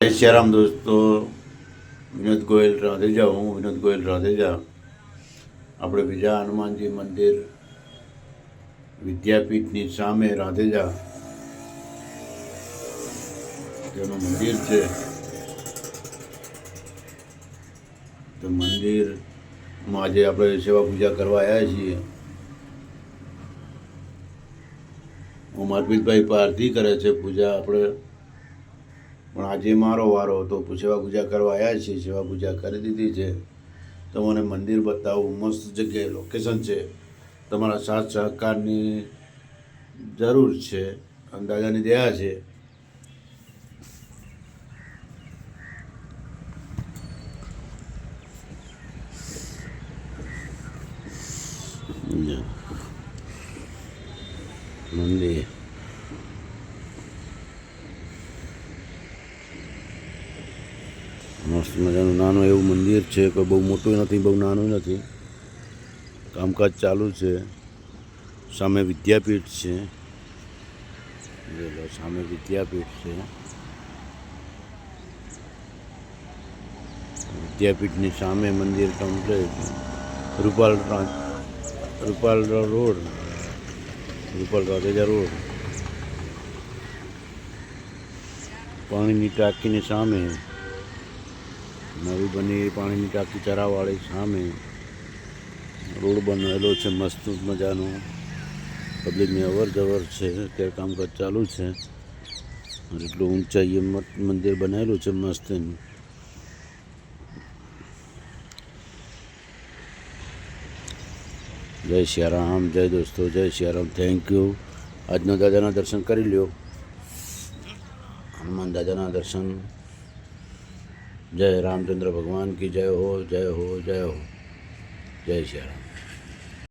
જય શ્રીરામ દોસ્તો વિનોદ ગોયલ રાધેજા હું વિનોદ ગોયલ રાધેજા આપણે બીજા હનુમાનજી મંદિર વિદ્યાપીઠની સામે રાધેજા તેનું મંદિર છે તો મંદિરમાં આજે આપણે સેવા પૂજા કરવા આવ્યા છીએ હું મારપીતભાઈ પારધી કરે છે પૂજા આપણે પણ આજે મારો વારો હતો. સેવા પૂજા કરવા આવ્યા છીએ, સેવા પૂજા કરી દીધી છે. તો મને મંદિર બતાવું, મસ્ત જગ્યાએ લોકેશન છે. તમારા સાથ સહકારની જરૂર છે. અંદાજાની દયા છે. મંદિર. મસ્ત મજાનું નાનું એવું મંદિર છે કોઈ બહુ મોટું નથી, બહુ નાનું નથી. કામકાજ ચાલુ છે. સામે વિદ્યાપીઠ છે. સામે વિદ્યાપીઠ છે. વિદ્યાપીઠની સામે મંદિર complete Rupal Rupal road Rupal Radheja road પાણીની ટાંકીની સામે. નવી બની પાણીની ટાંકી ચરાવાળી સામે રોડ બનાવેલો છે, મસ્ત મજાનો. પબ્લિકની અવર જવર છે, અત્યારે કામકાજ ચાલુ છે. એટલું ઊંચાઈએ મંદિર બનાવેલું છે, મસ્ત એનું. જય સિયારામ જય દોસ્તો, જય સિયારામ થેન્ક યુ આજના દાદાના દર્શન કરી લ્યો. હનુમાન દાદાના દર્શન જય રામચંદ્ર ભગવાન કી જય હો જય હો જય હો. જય શ્રી રામ.